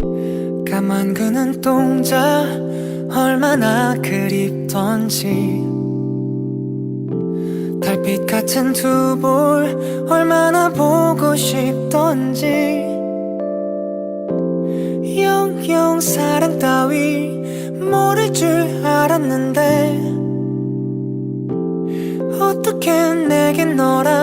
까만 그 눈동자 얼마나 그립던지. 달빛 같은 두 볼 얼마나 보고 싶던지. 영영 사랑 따위 모를 줄 알았는데 어떻게 내겐 건지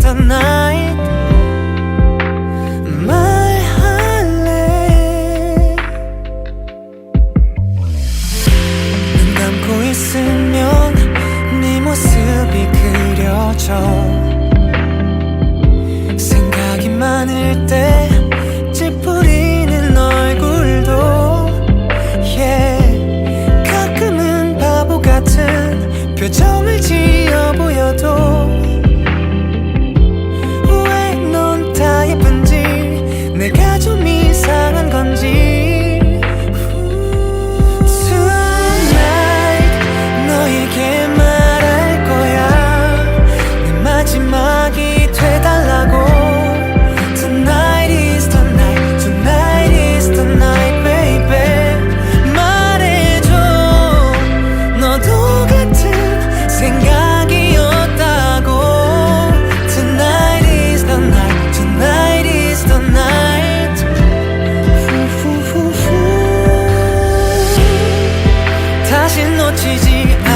the night 말할래 눈 감고 있으면 네 모습이 그려져. 생각이 많을 때 찌푸리는 얼굴도 가끔은 바보 같은 표정을 지 陷落奇迹。